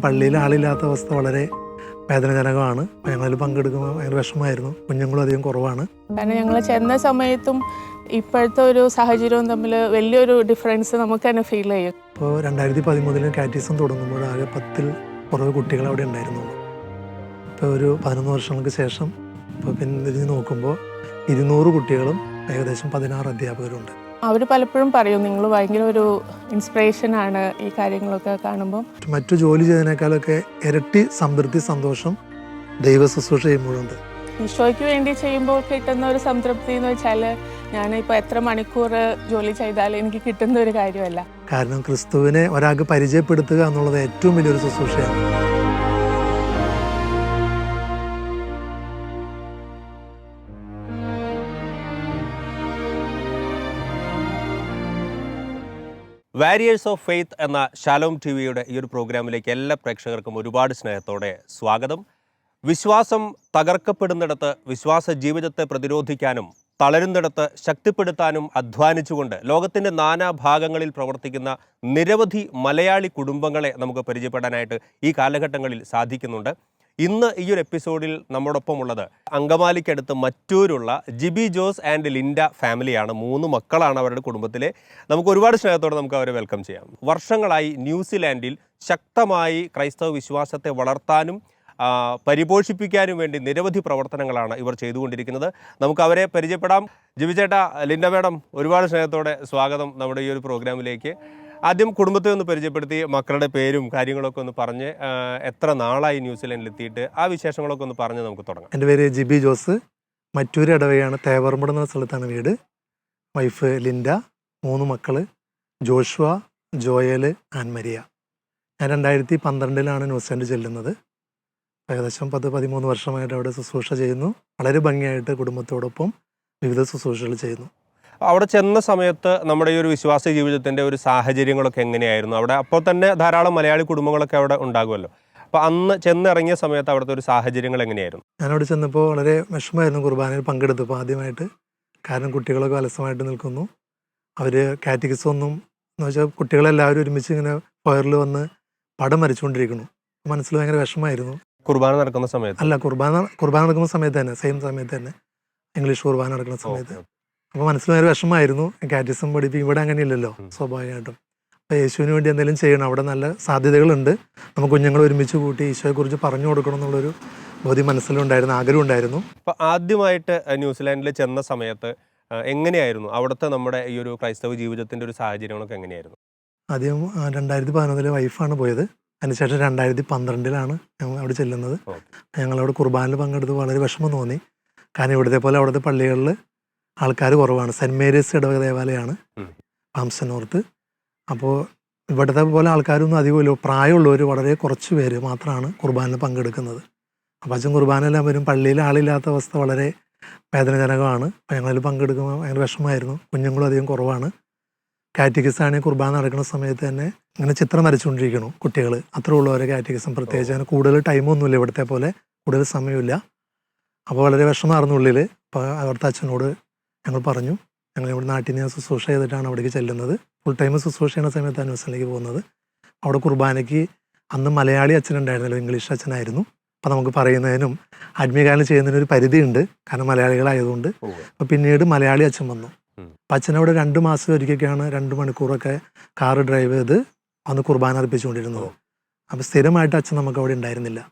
പള്ളിയിൽ ആളില്ലാത്ത അവസ്ഥ വളരെ വേദനജനകമാണ്. ഞങ്ങളിൽ പങ്കെടുക്കുമ്പോൾ ഭയങ്കര വിഷമമായിരുന്നു. കുഞ്ഞുങ്ങളും അധികം കുറവാണ്. കാരണം ഞങ്ങൾ ചെന്ന സമയത്തും ഇപ്പോഴത്തെ ഒരു സാഹചര്യവും തമ്മിൽ വലിയൊരു ഡിഫറൻസ് നമുക്ക് തന്നെ ഫീൽ ചെയ്യും. ഇപ്പോൾ രണ്ടായിരത്തി പതിമൂന്നിൽ കാറ്റീസം തുടങ്ങുമ്പോൾ ആകെ പത്തിൽ കുറവ് കുട്ടികൾ അവിടെ ഉണ്ടായിരുന്നു ഇപ്പോൾ ഒരു പതിനൊന്ന് വർഷങ്ങൾക്ക് ശേഷം ഇപ്പോൾ പിന്തിരിഞ്ഞ് നോക്കുമ്പോൾ ഇരുന്നൂറ് കുട്ടികളും ഏകദേശം പതിനാറ് അധ്യാപകരുണ്ട്. അവർ പലപ്പോഴും പറയും നിങ്ങൾ ഭയങ്കര ഒരു ഇൻസ്പിറേഷൻ ആണ് ഈ കാര്യങ്ങളൊക്കെ കാണുമ്പോൾ മറ്റു ജോലി ചെയ്തതിനേക്കാളൊക്കെ ഇരട്ടി സംതൃപ്തി സന്തോഷം ദൈവ ശുശ്രൂഷ ചെയ്യുമ്പോഴുണ്ട്. ഈശോയ്ക്ക് വേണ്ടി ചെയ്യുമ്പോൾ കിട്ടുന്ന ഒരു സംതൃപ്തി എന്ന് വെച്ചാൽ ഞാനിപ്പോൾ എത്ര മണിക്കൂർ ജോലി ചെയ്താലും എനിക്ക് കിട്ടുന്ന ഒരു കാര്യമല്ല. കാരണം ക്രിസ്തുവിനെ ഒരാൾക്ക് പരിചയപ്പെടുത്തുക എന്നുള്ളത് ഏറ്റവും വലിയൊരു ശുശ്രൂഷയാണ്. വാരിയേഴ്സ് ഓഫ് ഫെയ്ത്ത് എന്ന ശാലോം ടി വിയുടെ ഈ ഒരു പ്രോഗ്രാമിലേക്ക് എല്ലാ പ്രേക്ഷകർക്കും ഒരുപാട് സ്നേഹത്തോടെ സ്വാഗതം. വിശ്വാസം തകർക്കപ്പെടുന്നിടത്ത് വിശ്വാസ ജീവിതത്തെ പ്രതിരോധിക്കാനും തളരുന്നിടത്ത് ശക്തിപ്പെടുത്താനും അധ്വാനിച്ചുകൊണ്ട് ലോകത്തിന്റെ ഭാഗങ്ങളിൽ പ്രവർത്തിക്കുന്ന നിരവധി മലയാളി കുടുംബങ്ങളെ നമുക്ക് പരിചയപ്പെടാനായിട്ട് ഈ കാലഘട്ടങ്ങളിൽ സാധിക്കുന്നുണ്ട്. ഇന്ന് ഈ ഒരു എപ്പിസോഡിൽ നമ്മോടൊപ്പം ഉള്ളത് അങ്കമാലിക്കടുത്ത് മറ്റൂരുള്ള ജിബി ജോസ് ആൻഡ് ലിൻഡ ഫാമിലിയാണ്. മൂന്ന് മക്കളാണ് അവരുടെ കുടുംബത്തിലെ. നമുക്ക് ഒരുപാട് സ്നേഹത്തോടെ നമുക്ക് അവരെ വെൽക്കം ചെയ്യാം. വർഷങ്ങളായി ന്യൂസിലാൻഡിൽ ശക്തമായി ക്രൈസ്തവ വിശ്വാസത്തെ വളർത്താനും പരിപോഷിപ്പിക്കാനും വേണ്ടി നിരവധി പ്രവർത്തനങ്ങളാണ് ഇവർ ചെയ്തുകൊണ്ടിരിക്കുന്നത്. നമുക്ക് അവരെ പരിചയപ്പെടാം. ജിബി ചേട്ടാ ലിൻഡ മേഡം ഒരുപാട് സ്നേഹത്തോടെ സ്വാഗതം നമ്മുടെ ഈ ഒരു പ്രോഗ്രാമിലേക്ക്. ആദ്യം കുടുംബത്തെ ഒന്ന് പരിചയപ്പെടുത്തി മക്കളുടെ പേരും കാര്യങ്ങളൊക്കെ ഒന്ന് പറഞ്ഞ് എത്ര നാളായി ന്യൂസിലൻഡിൽ എത്തിയിട്ട് ആ വിശേഷങ്ങളൊക്കെ ഒന്ന് പറഞ്ഞ് നമുക്ക് തുടങ്ങാം. എന്റെ പേര് ജിബി ജോസ്. മറ്റൂര് ഇടവയാണ് തേവർമുട എന്ന സ്ഥലത്താണ് വീട്. വൈഫ് ലിൻഡ മൂന്ന് മക്കൾ ജോഷുവ ജോയൽ ആൻമരിയ. ഞാൻ രണ്ടായിരത്തി പന്ത്രണ്ടിലാണ് ന്യൂസിലൻഡ് ചെല്ലുന്നത്. ഏകദേശം പത്ത് പതിമൂന്ന് വർഷമായിട്ട് അവിടെ ശുശ്രൂഷ ചെയ്യുന്നു. വളരെ ഭംഗിയായിട്ട് കുടുംബത്തോടൊപ്പം വിവിധ ശുശ്രൂഷകൾ ചെയ്യുന്നു. അവിടെ ചെന്ന സമയത്ത് നമ്മുടെ ഈ ഒരു വിശ്വാസ ജീവിതത്തിന്റെ ഒരു സാഹചര്യങ്ങളൊക്കെ എങ്ങനെയായിരുന്നു? അവിടെ അപ്പോൾ തന്നെ ധാരാളം മലയാളി കുടുംബങ്ങളൊക്കെ അവിടെ ഉണ്ടാകുമല്ലോ. അപ്പോൾ അന്ന് ചെന്നിറങ്ങിയ സമയത്ത് അവിടുത്തെ ഒരു സാഹചര്യങ്ങൾ എങ്ങനെയായിരുന്നു? ഞാനവിടെ ചെന്നപ്പോൾ വളരെ വിഷമമായിരുന്നു കുർബാനയിൽ പങ്കെടുത്തപ്പോൾ ആദ്യമായിട്ട് കാരണം കുട്ടികളൊക്കെ അലസമായിട്ട് നിൽക്കുന്നു. അവർ കാറ്റഗിസം ഒന്നും എന്ന് വെച്ചാൽ കുട്ടികളെല്ലാവരും ഒരുമിച്ച് ഇങ്ങനെ ഫയറിൽ വന്ന് പടം വരച്ചുകൊണ്ടിരിക്കുന്നു. മനസ്സിൽ ഭയങ്കര വിഷമമായിരുന്നു. കുർബാന നടക്കുന്ന സമയത്ത്? അല്ല കുർബാന കുർബാന നടക്കുന്ന സമയത്ത് തന്നെ സെയിം സമയത്ത് തന്നെ. ഇംഗ്ലീഷ് കുർബാന നടക്കുന്ന സമയത്ത്. അപ്പോൾ മനസ്സിൽ ഭയങ്കര വിഷമമായിരുന്നു. കാറ്റിസം പഠിപ്പിക്കും. ഇവിടെ അങ്ങനെയില്ലല്ലോ ഇല്ലല്ലോ സ്വാഭാവികമായിട്ടും. അപ്പോൾ യേശുവിന് വേണ്ടി എന്തെങ്കിലും ചെയ്യണം. അവിടെ നല്ല സാധ്യതകളുണ്ട്. നമുക്ക് കുഞ്ഞുങ്ങൾ ഒരുമിച്ച് കൂട്ടി ഈശോയെക്കുറിച്ച് പറഞ്ഞു കൊടുക്കണം എന്നുള്ളൊരു ബോധ്യം മനസ്സിലുണ്ടായിരുന്നു ആഗ്രഹം ഉണ്ടായിരുന്നു. അപ്പോൾ ആദ്യമായിട്ട് ന്യൂസിലാൻഡിൽ ചെന്ന സമയത്ത് എങ്ങനെയായിരുന്നു അവിടുത്തെ നമ്മുടെ ഈ ഒരു ക്രൈസ്തവ ജീവിതത്തിന്റെ ഒരു സാഹചര്യങ്ങളൊക്കെ എങ്ങനെയായിരുന്നു? ആദ്യം രണ്ടായിരത്തി പതിനൊന്നിലെ വൈഫാണ് പോയത്. അതിനുശേഷം രണ്ടായിരത്തി പന്ത്രണ്ടിലാണ് ഞങ്ങൾ അവിടെ ചെല്ലുന്നത്. ഞങ്ങളവിടെ കുർബാനിൽ പങ്കെടുത്ത് വളരെ വിഷമം തോന്നി. കാരണം ഇവിടുത്തെ പോലെ അവിടുത്തെ പള്ളികളിൽ ആൾക്കാർ കുറവാണ്. സെന്റ് മേരീസ് ഇടവക ദേവാലയമാണ്. പാംസനോർത്ത് അപ്പോൾ ഇവിടുത്തെ പോലെ ആൾക്കാരൊന്നും അധികമില്ല പ്രായമുള്ളവർ വളരെ കുറച്ച് പേര് മാത്രമാണ് കുർബാനയിൽ പങ്കെടുക്കുന്നത്. അപ്പം അച്ഛൻ കുർബാനയെല്ലാം വരും. പള്ളിയിൽ ആളില്ലാത്ത അവസ്ഥ വളരെ വേദനജനകമാണ്. അപ്പോൾ ഞങ്ങളിൽ പങ്കെടുക്കുമ്പോൾ ഭയങ്കര വിഷമമായിരുന്നു. കുഞ്ഞുങ്ങളും അധികം കുറവാണ്. കാറ്റഗിസ് ആണെങ്കിൽ കുർബാന നടക്കുന്ന സമയത്ത് തന്നെ ഇങ്ങനെ ചിത്രം വരച്ചുകൊണ്ടിരിക്കണം കുട്ടികൾ അത്ര ഉള്ളവരെ കാറ്റഗിസം. പ്രത്യേകിച്ച് അങ്ങനെ കൂടുതൽ ടൈമൊന്നുമില്ല ഇവിടുത്തെ പോലെ. കൂടുതൽ സമയമില്ല. അപ്പോൾ വളരെ വിഷമമായിരുന്നു ഉള്ളിൽ അപ്പോൾ അവിടുത്തെ അച്ഛനോട് ഞങ്ങൾ പറഞ്ഞു ഞങ്ങൾ ഇവിടെ നാട്ടിൽ നിന്ന് ശുശ്രൂഷ ചെയ്തിട്ടാണ് അവിടേക്ക് ചെല്ലുന്നത്. ഫുൾ ടൈം ശുശ്രൂഷ ചെയ്യുന്ന സമയത്താണ് ന്യൂസിലേക്ക് പോകുന്നത്. അവിടെ കുർബാനയ്ക്ക് അന്ന് മലയാളി അച്ഛനുണ്ടായിരുന്നല്ലോ ഇംഗ്ലീഷ് അച്ഛനായിരുന്നു. അപ്പം നമുക്ക് പറയുന്നതിനും ആത്മീയകാലം ചെയ്യുന്നതിന് ഒരു പരിധിയുണ്ട്. കാരണം മലയാളികളായതുകൊണ്ട്. അപ്പോൾ പിന്നീട് മലയാളി അച്ഛൻ വന്നു. അപ്പം അച്ഛനവിടെ രണ്ട് മാസം ഒരിക്കലൊക്കെയാണ് രണ്ട് മണിക്കൂറൊക്കെ കാറ് ഡ്രൈവ് ചെയ്ത് അന്ന് കുർബാന അർപ്പിച്ചുകൊണ്ടിരുന്നത്. അപ്പം സ്ഥിരമായിട്ട് അച്ഛൻ നമുക്ക് അവിടെ ഉണ്ടായിരുന്നില്ല.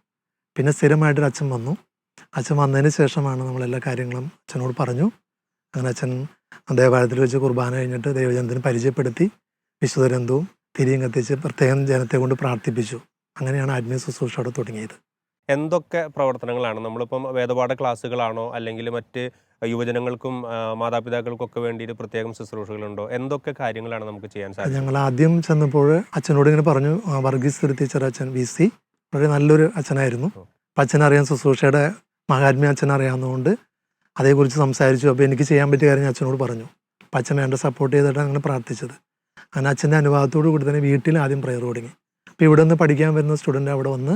പിന്നെ സ്ഥിരമായിട്ടൊരു അച്ഛൻ വന്നു. അച്ഛൻ വന്നതിന് ശേഷമാണ് നമ്മളെല്ലാ കാര്യങ്ങളും അച്ഛനോട് പറഞ്ഞു. അങ്ങനെ അച്ഛൻ ദേവാലയത്തിൽ വെച്ച് കുർബാന കഴിഞ്ഞിട്ട് ദൈവജനത്തിന് പരിചയപ്പെടുത്തി വിശുദ്ധരന്തവും തിരിയും കത്തിച്ച് പ്രത്യേകം ജനത്തെ കൊണ്ട് പ്രാർത്ഥിപ്പിച്ചു. അങ്ങനെയാണ് ആത്മീയ ശുശ്രൂഷ അവിടെ തുടങ്ങിയത്. എന്തൊക്കെ പ്രവർത്തനങ്ങളാണ്? നമ്മളിപ്പം വേദപാഠ ക്ലാസ്സുകളാണോ? അല്ലെങ്കിൽ മറ്റ് യുവജനങ്ങൾക്കും മാതാപിതാക്കൾക്കൊക്കെ വേണ്ടിയിട്ട് പ്രത്യേകം ശുശ്രൂഷകളുണ്ടോ? എന്തൊക്കെ കാര്യങ്ങളാണ് നമുക്ക് ചെയ്യാൻ സാധിക്കുക സാധിക്കും ഞങ്ങൾ ആദ്യം ചെന്നപ്പോൾ അച്ഛനോട് ഇങ്ങനെ പറഞ്ഞു വർഗീസ് തിരുത്തിച്ചർ ടീച്ചർ അച്ഛൻ വി സി. വളരെ നല്ലൊരു അച്ഛനായിരുന്നു. അപ്പം അച്ഛനറിയാൻ ശുശ്രൂഷയുടെ മഹാത്മ്യ അച്ഛൻ അറിയാവുന്നതുകൊണ്ട് അതേക്കുറിച്ച് സംസാരിച്ചു. അപ്പോൾ എനിക്ക് ചെയ്യാൻ പറ്റിയ കാര്യം അച്ഛനോട് പറഞ്ഞു. അപ്പം അച്ഛൻ വേണ്ട സപ്പോർട്ട് ചെയ്തിട്ടാണ് അങ്ങനെ പ്രാർത്ഥിച്ചത്. അങ്ങനെ അച്ഛന്റെ അനുവാദത്തോടു കൂടി തന്നെ വീട്ടിൽ ആദ്യം പ്രയർ തുടങ്ങി. അപ്പോൾ ഇവിടെ നിന്ന് പഠിക്കാൻ വരുന്ന സ്റ്റുഡന്റ് അവിടെ വന്ന്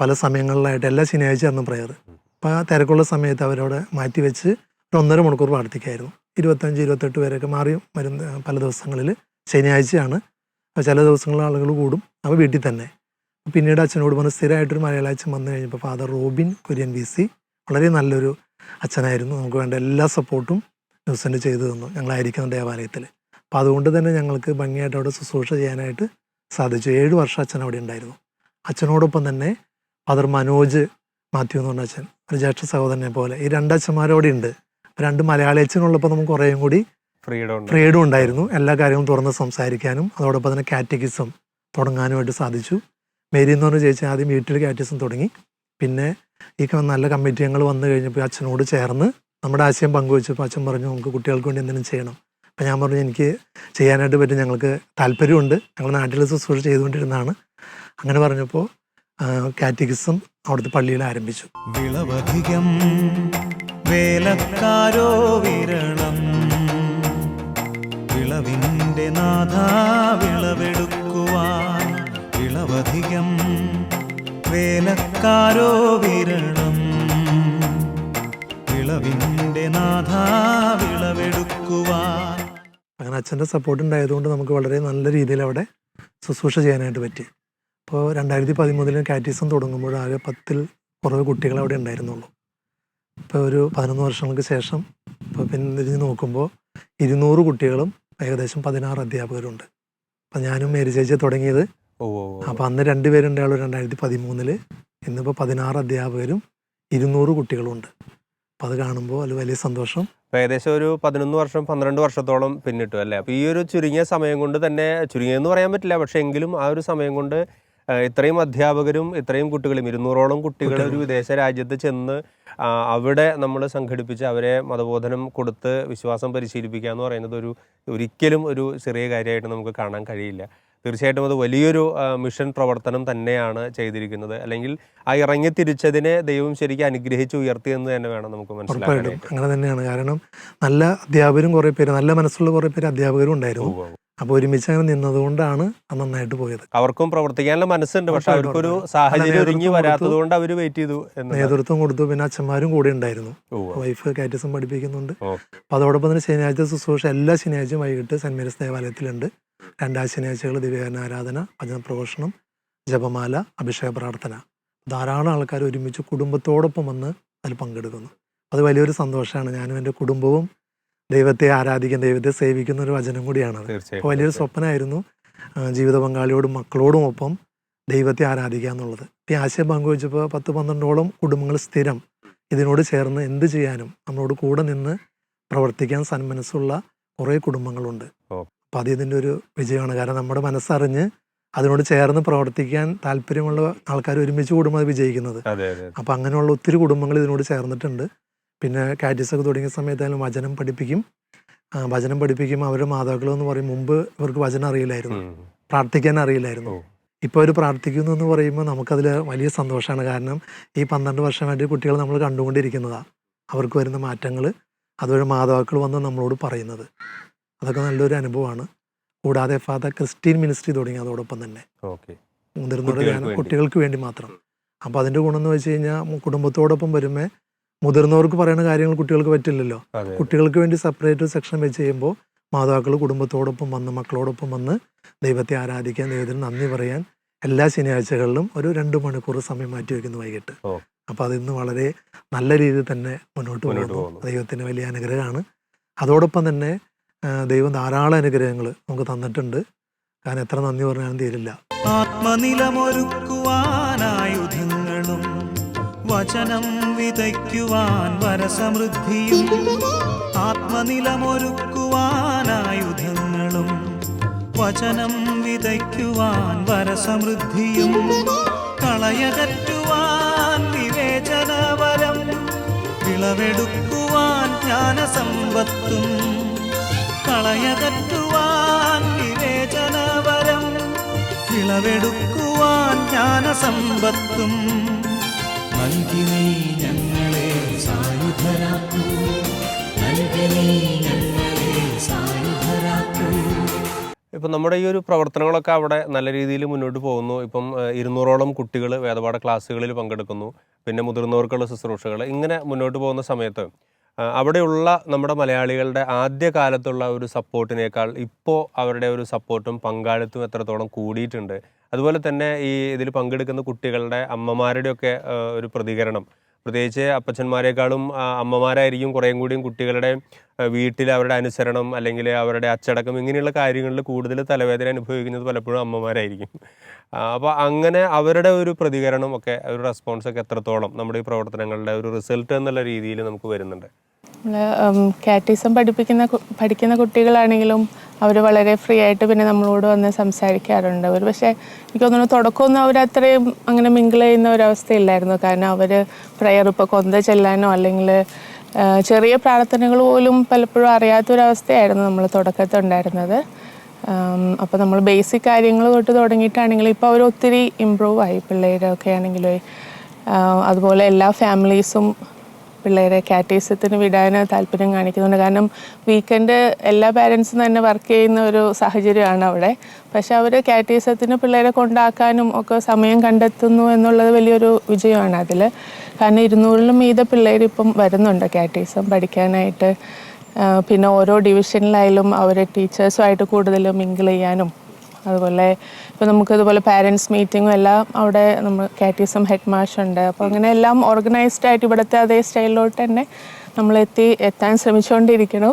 പല സമയങ്ങളിലായിട്ട് എല്ലാ ശനിയാഴ്ച ആയിരുന്നു പ്രയർ അപ്പോൾ ആ തിരക്കുള്ള സമയത്ത് അവരവിടെ മാറ്റി വെച്ച് ഒരു ഒന്നര മണിക്കൂർ പ്രാർത്ഥിക്കായിരുന്നു. ഇരുപത്തഞ്ച് ഇരുപത്തെട്ട് പേരൊക്കെ മാറി വരുന്ന പല ദിവസങ്ങളിൽ ശനിയാഴ്ചയാണ്. അപ്പോൾ ചില ദിവസങ്ങളിൽ ആളുകൾ കൂടും. അപ്പോൾ വീട്ടിൽ തന്നെ. പിന്നീട് അച്ഛനോട് പറഞ്ഞ് സ്ഥിരമായിട്ടൊരു മലയാള അച്ഛൻ വന്നു കഴിഞ്ഞപ്പോൾ father Robin Kurian V C വളരെ നല്ലൊരു അച്ഛനായിരുന്നു. നമുക്ക് വേണ്ട എല്ലാ സപ്പോർട്ടും ന്യൂസിന്റെ ചെയ്തു തന്നു. ഞങ്ങളായിരിക്കുന്ന ദേവാലയത്തിൽ അപ്പോൾ അതുകൊണ്ട് തന്നെ ഞങ്ങൾക്ക് ഭംഗിയായിട്ട് അവിടെ ശുശ്രൂഷ ചെയ്യാനായിട്ട് സാധിച്ചു. ഏഴ് വർഷം അച്ഛൻ അവിടെ ഉണ്ടായിരുന്നു. അച്ഛനോടൊപ്പം തന്നെ ഫാദർ മനോജ് മാത്യു എന്ന് പറഞ്ഞ അച്ഛൻ ഒരു ജ്യേഷ്ഠ സഹോദരനെ പോലെ. ഈ രണ്ട് അച്ഛന്മാരോടെ ഉണ്ട്. രണ്ട് മലയാളി അച്ഛനുള്ളപ്പോൾ നമുക്ക് കുറേയും കൂടി ഫ്രീഡം ഉണ്ട്. ഫ്രീഡം ഉണ്ടായിരുന്നു. എല്ലാ കാര്യവും തുറന്ന് സംസാരിക്കാനും അതോടൊപ്പം തന്നെ കാറ്റഗിസം തുടങ്ങാനുമായിട്ട് സാധിച്ചു. മേരി എന്ന് പറഞ്ഞ ചേച്ചി ആദ്യം വീട്ടിൽ കാറ്റഗിസം തുടങ്ങി. പിന്നെ ഈ നല്ല കമ്മിറ്റി ഞങ്ങൾ വന്നു കഴിഞ്ഞപ്പോൾ അച്ഛനോട് ചേർന്ന് നമ്മുടെ ആശയം പങ്കുവച്ചപ്പോൾ അച്ഛൻ പറഞ്ഞു നമുക്ക് കുട്ടികൾക്ക് വേണ്ടി എന്തെങ്കിലും ചെയ്യണം. അപ്പം ഞാൻ പറഞ്ഞു എനിക്ക് ചെയ്യാനായിട്ട് പറ്റും. ഞങ്ങൾക്ക് താല്പര്യമുണ്ട്. ഞങ്ങൾ നാട്ടിൽ ശുശ്രൂഷ ചെയ്തുകൊണ്ടിരുന്നതാണ്. അങ്ങനെ പറഞ്ഞപ്പോൾ കാറ്റഗിസം അവിടുത്തെ പള്ളിയിൽ ആരംഭിച്ചു. വിളവധികം വേലക്കാരോ വിരളം വേലക്കാരോ വിരളം വിളവിന്റെ നാഥ വിളവെടുക്കുവാൻ അങ്ങനെ അച്ഛന്റെ സപ്പോർട്ട് ഉണ്ടായതുകൊണ്ട് നമുക്ക് വളരെ നല്ല രീതിയിൽ അവിടെ ശുശ്രൂഷ ചെയ്യാനായിട്ട് പറ്റി. അപ്പോൾ രണ്ടായിരത്തി പതിമൂന്നിൽ കാറ്റീസം തുടങ്ങുമ്പോൾ ആകെ പത്തിൽ കുറവ് കുട്ടികൾ അവിടെ ഉണ്ടായിരുന്നുള്ളൂ. ഇപ്പോൾ ഒരു പതിനൊന്ന് വർഷങ്ങൾക്ക് ശേഷം ഇപ്പോൾ പിന്തിരിഞ്ഞ് നോക്കുമ്പോൾ ഇരുന്നൂറ് കുട്ടികളും ഏകദേശം പതിനാറ് അധ്യാപകരുണ്ട്. അപ്പം ഞാനും മേരി ചേച്ചി തുടങ്ങിയത്. അപ്പോൾ അന്ന് രണ്ടുപേരുണ്ടായുള്ളൂ രണ്ടായിരത്തി പതിമൂന്നിൽ ഇന്നിപ്പോൾ പതിനാറ് അധ്യാപകരും ഇരുന്നൂറ് കുട്ടികളുമുണ്ട്. അപ്പോൾ അത് കാണുമ്പോൾ അത് വലിയ സന്തോഷം. ഏകദേശം ഒരു പതിനൊന്ന് വർഷം പന്ത്രണ്ട് വർഷത്തോളം പിന്നിട്ടു അല്ലേ? അപ്പോൾ ഈ ഒരു ചുരുങ്ങിയ സമയം കൊണ്ട് തന്നെ ചുരുങ്ങിയെന്ന് പറയാൻ പറ്റില്ല പക്ഷേ എങ്കിലും ആ ഒരു സമയം കൊണ്ട് ഇത്രയും അധ്യാപകരും ഇത്രയും കുട്ടികളും ഇരുന്നൂറോളം കുട്ടികൾ ഒരു വിദേശ രാജ്യത്ത് ചെന്ന് അവിടെ നമ്മൾ സംഘടിപ്പിച്ച് അവരെ മതബോധനം കൊടുത്ത് വിശ്വാസം പരിശീലിപ്പിക്കുക എന്ന് പറയുന്നത് ഒരു ഒരിക്കലും ഒരു ചെറിയ കാര്യമായിട്ട് നമുക്ക് കാണാൻ കഴിയില്ല. തീർച്ചയായിട്ടും അത് വലിയൊരു മിഷൻ പ്രവർത്തനം തന്നെയാണ് ചെയ്തിരിക്കുന്നത്. അല്ലെങ്കിൽ ആ ഇറങ്ങി തിരിച്ചതിനെ ദൈവം ശരിക്കും അനുഗ്രഹിച്ച് ഉയർത്തിയെന്ന് തന്നെ വേണം നമുക്ക് മനസ്സിലാക്കാൻ അങ്ങനെ തന്നെയാണ്. കാരണം നല്ല അധ്യാപകരും കുറേ പേര് നല്ല മനസ്സുള്ള കുറേ പേര് അധ്യാപകരും ഉണ്ടായിരുന്നു. അപ്പോൾ ഒരുമിച്ച് അങ്ങനെ നിന്നതുകൊണ്ടാണ് അത് നന്നായിട്ട് പോയത്. അവർക്കും പ്രവർത്തിക്കാനുള്ള മനസ്സുണ്ട്. പക്ഷെ അവർക്കൊരു സാഹചര്യം വരാത്തതുകൊണ്ട് ഒരുങ്ങി കൊടുത്തു. വരാത്തത് കൊണ്ട് അവർ വെയിറ്റ് ചെയ്തു. നേതൃത്വം കൊടുത്തു. പിന്നെ അച്ഛന്മാരും കൂടെ ഉണ്ടായിരുന്നു. വൈഫ് കാറ്റസം പഠിപ്പിക്കുന്നുണ്ട്. അപ്പൊ അപ്പോൾ അതോടൊപ്പം തന്നെ ശനിയാഴ്ച ശുശ്രൂഷ എല്ലാ ശനിയാഴ്ചയും വൈകിട്ട് സെന്റ് മേരീസ് ദേവാലയത്തിലുണ്ട്. രണ്ടാം ശനിയാഴ്ചകൾ ദിവ്യകാരണ ആരാധന ഭജന പ്രഘോഷണം ജപമാല അഭിഷേക പ്രാർത്ഥന. ധാരാളം ആൾക്കാർ ഒരുമിച്ച് കുടുംബത്തോടൊപ്പം വന്ന് അതിൽ പങ്കെടുക്കുന്നു. അത് വലിയൊരു സന്തോഷമാണ്. ഞാനും എന്റെ കുടുംബവും ദൈവത്തെ ആരാധിക്കാൻ ദൈവത്തെ സേവിക്കുന്ന ഒരു വചനം കൂടിയാണ് അപ്പോൾ വലിയൊരു സ്വപ്നമായിരുന്നു ജീവിത പങ്കാളിയോടും മക്കളോടും ഒപ്പം ദൈവത്തെ ആരാധിക്കുക എന്നുള്ളത്. ഈ ആശയം പങ്കുവച്ചപ്പോൾ പത്ത് പന്ത്രണ്ടോളം കുടുംബങ്ങൾ സ്ഥിരം ഇതിനോട് ചേർന്ന് എന്ത് ചെയ്യാനും നമ്മളോട് കൂടെ നിന്ന് പ്രവർത്തിക്കാൻ സന്മനസ്സുള്ള കുറേ കുടുംബങ്ങളുണ്ട്. അപ്പം അത് ഇതിന്റെ ഒരു വിജയമാണ്. കാരണം നമ്മുടെ മനസ്സറിഞ്ഞ് അതിനോട് ചേർന്ന് പ്രവർത്തിക്കാൻ താല്പര്യമുള്ള ആൾക്കാർ ഒരുമിച്ച് കൂടുമ്പോൾ അത് വിജയിക്കുന്നത്. അപ്പം അങ്ങനെയുള്ള ഒത്തിരി കുടുംബങ്ങൾ ഇതിനോട് ചേർന്നിട്ടുണ്ട്. പിന്നെ കാറ്റീസൊക്കെ തുടങ്ങിയ സമയത്തായാലും വചനം പഠിപ്പിക്കും. വചനം പഠിപ്പിക്കും. അവരുടെ മാതാക്കൾ എന്ന് പറയും. മുമ്പ് ഇവർക്ക് വചനം അറിയില്ലായിരുന്നു. പ്രാർത്ഥിക്കാൻ അറിയില്ലായിരുന്നു. ഇപ്പോൾ അവർ പ്രാർത്ഥിക്കുന്നു എന്ന് പറയുമ്പോൾ നമുക്കതിൽ വലിയ സന്തോഷമാണ്. കാരണം ഈ പന്ത്രണ്ട് വർഷമായിട്ട് കുട്ടികൾ നമ്മൾ കണ്ടുകൊണ്ടിരിക്കുന്നതാണ് അവർക്ക് വരുന്ന മാറ്റങ്ങൾ അതുവഴി മാതാക്കൾ വന്ന് നമ്മളോട് പറയുന്നത്. അതൊക്കെ നല്ലൊരു അനുഭവമാണ്. കൂടാതെ ഫാദർ ക്രിസ്ത്യൻ മിനിസ്ട്രി തുടങ്ങി അതോടൊപ്പം തന്നെ. മുതിർന്നവരുടെ കുട്ടികൾക്ക് ധ്യാനം വേണ്ടി. കുട്ടികൾക്ക് വേണ്ടി മാത്രം. അപ്പോൾ അതിന്റെ ഗുണം എന്ന് വെച്ച് കഴിഞ്ഞാൽ കുടുംബത്തോടൊപ്പം വരുമ്പോൾ മുതിർന്നവർക്ക് പറയുന്ന കാര്യങ്ങൾ കുട്ടികൾക്ക് പറ്റില്ലല്ലോ. കുട്ടികൾക്ക് വേണ്ടി സെപ്പറേറ്റ് സെക്ഷൻ വെച്ച് ചെയ്യുമ്പോൾ മാതാക്കൾ കുടുംബത്തോടൊപ്പം വന്ന് മക്കളോടൊപ്പം വന്ന് ദൈവത്തെ ആരാധിക്കാൻ ദൈവത്തിന് നന്ദി പറയാൻ എല്ലാ ശനിയാഴ്ചകളിലും ഒരു രണ്ട് മണിക്കൂർ സമയം മാറ്റി വയ്ക്കുന്നു വൈകിട്ട്. അപ്പൊ അപ്പോൾ അതിന്ന് വളരെ നല്ല രീതിയിൽ തന്നെ മുന്നോട്ട് പോകുന്നു. ദൈവത്തിന് വലിയ അനുഗ്രഹമാണ്. അതോടൊപ്പം തന്നെ ദൈവം ധാരാളം അനുഗ്രഹങ്ങൾ നമുക്ക് തന്നിട്ടുണ്ട്. കാരണം എത്ര നന്ദി പറഞ്ഞാലും തീരില്ല. ആത്മനിലമൊരുക്കുവാനായുധങ്ങളും വചനം വിതയ്ക്കുവാൻ വരസമൃദ്ധിയും ആത്മനിലമൊരുക്കുവാനായുധങ്ങളും വചനം വിതയ്ക്കുവാൻ വരസമൃദ്ധിയും കളയകറ്റുവാൻ വിവേചനവരം വിളവെടുക്കുവാൻ ജ്ഞാനസമ്പത്തും കളയകറ്റുവാൻ വിവേചനവരം വിളവെടുക്കുവാൻ ജ്ഞാനസമ്പത്തും നൽകി നീ ഞങ്ങളെ സായുധരാക്കൂ. നൽകി നീ ഞങ്ങളെ സായുധരാക്കൂ. ഇപ്പം നമ്മുടെ ഈ ഒരു പ്രവർത്തനങ്ങളൊക്കെ അവിടെ നല്ല രീതിയിൽ മുന്നോട്ട് പോകുന്നു. ഇപ്പം ഇരുന്നൂറോളം കുട്ടികൾ വേദപാഠ ക്ലാസ്സുകളിൽ പങ്കെടുക്കുന്നു. പിന്നെ മുതിർന്നവർക്കുള്ള ശുശ്രൂഷകൾ ഇങ്ങനെ മുന്നോട്ട് പോകുന്ന സമയത്ത് അവിടെയുള്ള നമ്മുടെ മലയാളികളുടെ ആദ്യ കാലത്തുള്ള ഒരു സപ്പോർട്ടിനേക്കാൾ ഇപ്പോൾ അവരുടെ ഒരു സപ്പോർട്ടും പങ്കാളിത്തവും എത്രത്തോളം കൂടിയിട്ടുണ്ട്. അതുപോലെ തന്നെ ഈ ഇതിൽ പങ്കെടുക്കുന്ന കുട്ടികളുടെ അമ്മമാരുടെയൊക്കെ ഒരു പ്രതികരണം. പ്രത്യേകിച്ച് അപ്പച്ചന്മാരെക്കാളും അമ്മമാരായിരിക്കും കുറേയും കൂടിയും കുട്ടികളുടെ വീട്ടിൽ അവരുടെ അനുസരണം അല്ലെങ്കിൽ അവരുടെ അച്ചടക്കം ഇങ്ങനെയുള്ള കാര്യങ്ങളിൽ കൂടുതൽ തലവേദന അനുഭവിക്കുന്നത് പലപ്പോഴും അമ്മമാരായിരിക്കും. അപ്പോൾ അങ്ങനെ അവരുടെ ഒരു പ്രതികരണം ഒക്കെ ഒരു റെസ്പോൺസ് ഒക്കെ എത്രത്തോളം നമ്മുടെ ഈ പ്രവർത്തനങ്ങളുടെ ഒരു റിസൾട്ട് എന്നുള്ള രീതിയിൽ നമുക്ക് വരുന്നുണ്ട്? നമ്മൾ കാറ്റീസം പഠിപ്പിക്കുന്ന പഠിക്കുന്ന കുട്ടികളാണെങ്കിലും അവർ വളരെ ഫ്രീ ആയിട്ട് പിന്നെ നമ്മളോട് വന്ന് സംസാരിക്കാറുണ്ട്. അവർ പക്ഷേ എനിക്ക് തോന്നുന്നു തുടക്കമൊന്നും അവർ അത്രയും അങ്ങനെ മിങ്കിൾ ചെയ്യുന്ന ഒരവസ്ഥയില്ലായിരുന്നു. കാരണം അവർ പ്രയർ ഇപ്പോൾ കൊന്ത ചെല്ലാനോ അല്ലെങ്കിൽ ചെറിയ പ്രാർത്ഥനകൾ പോലും പലപ്പോഴും അറിയാത്തൊരവസ്ഥയായിരുന്നു നമ്മൾ തുടക്കത്തിൽ ഉണ്ടായിരുന്നത്. അപ്പോൾ നമ്മൾ ബേസിക് കാര്യങ്ങൾ തൊട്ട് തുടങ്ങിയിട്ടാണെങ്കിലും ഇപ്പോൾ അവർ ഒത്തിരി ഇമ്പ്രൂവ് ആയി. പിള്ളേരൊക്കെ ആണെങ്കിലും അതുപോലെ എല്ലാ ഫാമിലീസും പിള്ളേരെ കാറ്റീസത്തിന് വിടാൻ താല്പര്യം കാണിക്കുന്നുണ്ട്. കാരണം വീക്കെൻഡ് എല്ലാ പാരൻസും തന്നെ വർക്ക് ചെയ്യുന്ന ഒരു സാഹചര്യമാണ് അവിടെ. പക്ഷെ അവർ കാറ്റീസത്തിന് പിള്ളേരെ കൊണ്ടാക്കാനും ഒക്കെ സമയം കണ്ടെത്തുന്നു എന്നുള്ളത് വലിയൊരു വിജയമാണ് അതിൽ കാരണം ഇരുന്നൂറിലും മീതെ പിള്ളേർ ഇപ്പം വരുന്നുണ്ട് കാറ്റീസം പഠിക്കാനായിട്ട്. പിന്നെ ഓരോ ഡിവിഷനിലായാലും അവരെ ടീച്ചേഴ്സുമായിട്ട് കൂടുതൽ മിങ്കിൾ ചെയ്യാനും അതുപോലെ ഇപ്പോൾ നമുക്ക് ഇതുപോലെ പാരൻസ് മീറ്റിങ്ങും എല്ലാം അവിടെ നമ്മൾ കാറ്റീസം ഹെഡ് മാഷ് ഉണ്ട്. അപ്പോൾ അങ്ങനെ എല്ലാം ഓർഗനൈസ്ഡ് ആയിട്ട് ഇവിടുത്തെ അതേ സ്റ്റൈലിലോട്ട് തന്നെ നമ്മൾ എത്തി എത്താൻ ശ്രമിച്ചുകൊണ്ടിരിക്കണു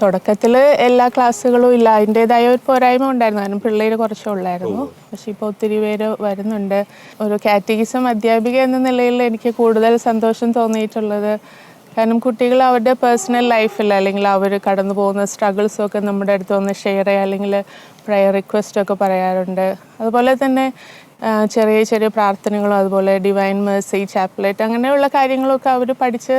തുടക്കത്തിൽ എല്ലാ ക്ലാസ്സുകളും ഇല്ല. അതിന്റെതായ ഒരു പോരായ്മ ഉണ്ടായിരുന്നു. കാരണം പിള്ളേർ കുറച്ചേ ഉള്ളായിരുന്നു. പക്ഷേ ഇപ്പോൾ ഒത്തിരി പേര് വരുന്നുണ്ട്. ഒരു കാറ്റഗിസം അധ്യാപിക എന്ന നിലയിൽ എനിക്ക് കൂടുതൽ സന്തോഷം തോന്നിയിട്ടുള്ളത് കാരണം കുട്ടികൾ അവരുടെ പേഴ്സണൽ ലൈഫിൽ അല്ലെങ്കിൽ അവർ കടന്നു പോകുന്ന സ്ട്രഗിൾസും ഒക്കെ നമ്മുടെ അടുത്ത് വന്ന് ഷെയർ ചെയ്യുക അല്ലെങ്കിൽ പ്രയർ റിക്വസ്റ്റ് ഒക്കെ പറയാറുണ്ട്. അതുപോലെ തന്നെ ചെറിയ ചെറിയ പ്രാർത്ഥനകളും അതുപോലെ ഡിവൈൻ മേഴ്സി ചാപ്ലേറ്റ് അങ്ങനെയുള്ള കാര്യങ്ങളൊക്കെ അവർ പഠിച്ച്